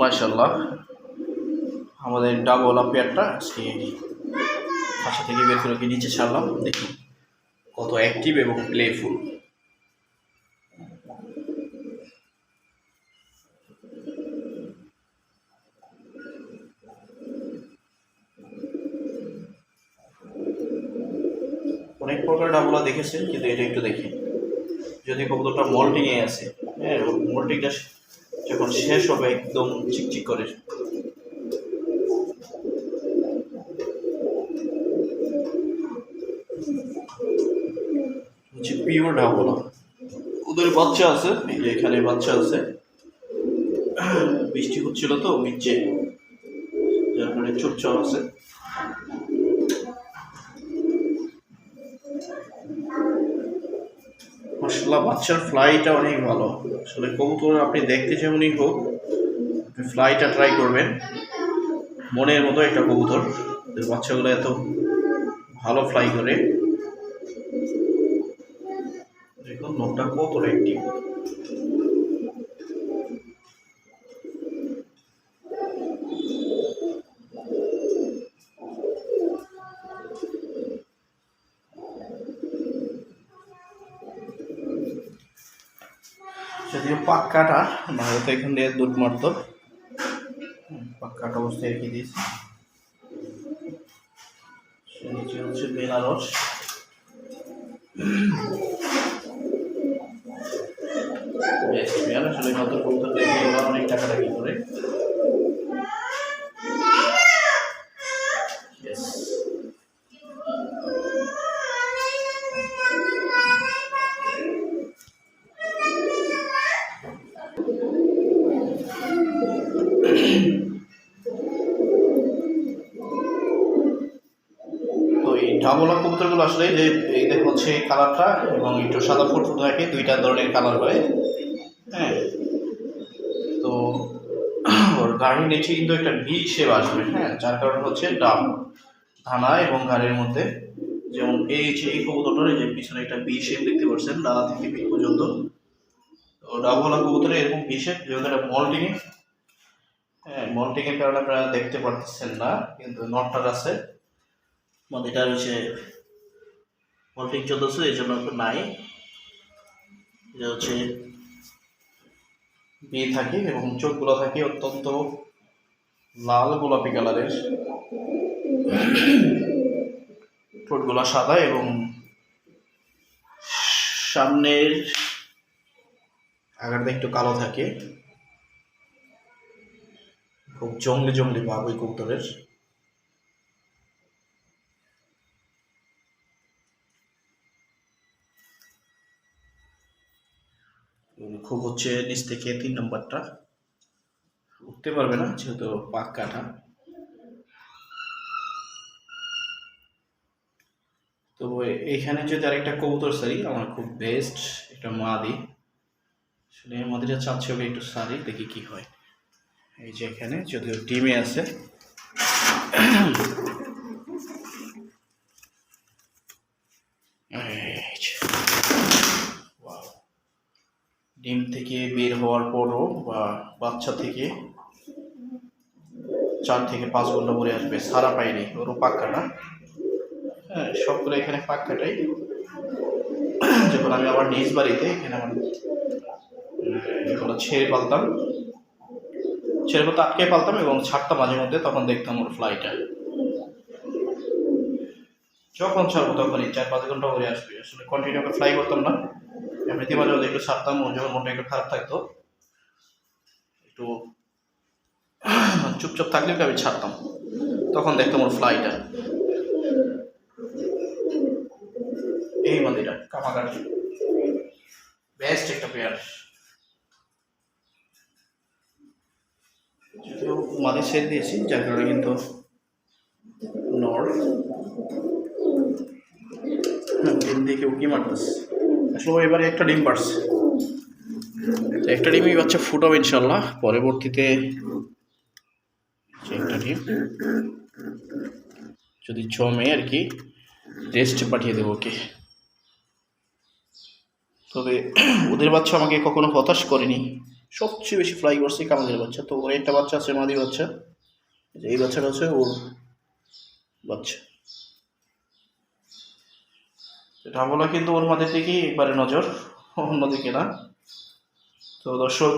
মাশাল্লাহ আমাদের ডাবলা পেয়ারটা আজকে খাঁচা থেকে বের করে নিচে ছাড়লাম, দেখি কত অ্যাক্টিভ এবং প্লেফুল অনেক প্রকার ডাবলা দেখেছেন, কিন্তু এটা একটু দেখি। যদি কবুতরটা মল্টিংয়ে আছে হ্যাঁ মল্টিংটা যখন শেষ হবে একদম চিকচিক করে। পিওর ওদের বাচ্চা আছে এখানে বাচ্চা আছে। বৃষ্টি হচ্ছিল তো, নিচে। যার কারণে চুপচাপ আছে। মশলা বাচ্চার ফ্লাইটা অনেক ভালো। আসলে কবুতর আপনি দেখতে যেমনই হোক, আপনি ফ্লাইটা ট্রাই করবেন। মনের মতো একটা কবুতর। বাচ্চাগুলো এত ভালো ফ্লাই করে। দেখুন নোটটা কত অ্যাক্টিভ যদিও পাক্কাটা না তো এখান দিয়ে দুধ মারতো। পাক পাক্কাটা অবস্থায় রেখে দিয়েছি। নিচে হচ্ছে বেনারস। আসলে নতুন কবুতর দেখে অনেক টাকা টাকি করে? তো এই ডাবলা কবুতরগুলো আসলে যে, এই দেখো হচ্ছে কালারটা এবং একটু সাদা ফুট ফুট থাকে, দুইটা ধরনের কালার হয়। হ্যাঁ। তো ওর গাড়ির নিচে কিন্তু একটা ভি শেপ আসবে হ্যাঁ যার কারণ হচ্ছে ডাব ধানা এবং গাড়ির মধ্যে। যেমন এই যে এই কবুতরটার এই যে পিছনে একটা বি শেপ দেখতে পাচ্ছেন, ডানা থেকে পর্যন্ত। তো ডাবলা কবুতরে এরকম বি শেপ যেহেতু এটা মল্টিং হ্যাঁ মল্টিং এর কারণে আপনারা দেখতে পাচ্ছেন না কিন্তু নটটার আছে। মানে এটা হচ্ছে মল্টিং চলতেছে এই জন্য নাই। এটা হচ্ছে বিয়ে থাকে এবং চোখগুলো থাকে অত্যন্ত লাল গোলাপি কালারের। ঠোঁটগুলো সাদা এবং সামনের আগারটা একটু কালো থাকে। খুব জঙ্গলি জঙ্গলি ভাব ওই কবুতরের। খুব হচ্ছে নিচ থেকে তিন নম্বরটা। উঠতে পারবে না, যেহেতু পাক কাটা। তো এইখানে যদি আরেকটা কবুতর সারি, আমার খুব বেস্ট একটা মাদি। আসলে মাদিটা চাচ্ছে ওকে একটু সারি, দেখি কি হয়। এই যে এখানে যদিও ডিমে আছে. ডিম থেকে বের হওয়ার পরও বা বাচ্চা থেকে চার থেকে পাঁচ ঘণ্টা পরে আসবে, সারা পায়নি, ওরও পাক্কাটা হ্যাঁ সবগুলো এখানে পাক্কাটাই। যখন আমি আবার নিজ বাড়িতে এখানে আমার ছেড়ে পালতাম ছেড়ে পালতে আটকে পালতাম এবং ছাড়তাম মাঝে মধ্যে, তখন দেখতাম ওর ফ্লাইটা যখন ছাড়বো তখনই চার পাঁচ ঘণ্টা পরে আসবে। আসলে কন্টিনিউ ফ্লাই করতাম না। এমনিতে মাঝে মধ্যে একটু ছাড়তাম ওর যখন মনটা একটু খারাপ থাকতো। একটু চুপচাপ থাকলে আমি ছাড়তাম। তখন দেখতাম ওর ফ্লাইটা এই মন্দিরটা, কামাগার। বেস্ট একটা পেয়ার যদিও মাদি ছেড়ে দিয়েছি, যার কারণে কিন্তু নর। ডিম দিয়ে কেউ মারতেছে? আসলে এবারে একটা ডিম পারছে। তো একটা ডিমই বাচ্চা ফুটাবে ইনশাল্লাহ পরবর্তীতে একটা ডিম। যদি জমে আর কি রেস্ট পাঠিয়ে দেবো ওকে। তবে ওদের বাচ্চা আমাকে কখনো হতাশ করেনি। সবচেয়ে বেশি ফ্লাই করছে কামালের বাচ্চা। তো ওর একটা বাচ্চা আছে, মাদির বাচ্চা। এই বাচ্চাটা হচ্ছে ওর বাচ্চা। ঢাবলা কিন্তু ওর মাদের দিকেই একবারে নজর, অন্যদিকে না। তো দর্শক,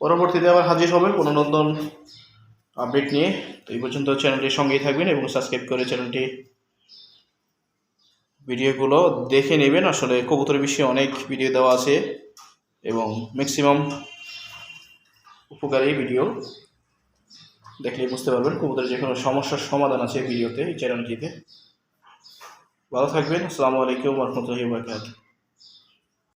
পরবর্তীতে আবার হাজির হবে কোনো নতুন আপডেট নিয়ে। তো এই পর্যন্ত চ্যানেলটির সঙ্গেই থাকবেন এবং সাবস্ক্রাইব করে চ্যানেলটি ভিডিওগুলো দেখে নেবেন। আসলে কবুতরের বিষয়ে অনেক ভিডিও দেওয়া আছে। এবং ম্যাক্সিমাম উপকারী ভিডিও দেখলে বুঝতে পারবেন। কবুতরের যে কোনো সমস্যার সমাধান আছে ভিডিওতে এই চ্যানেলটিতে ভালো থাকবেন। আসসালামু আলাইকুম রহমতুল্লাহি বারকাতুহু।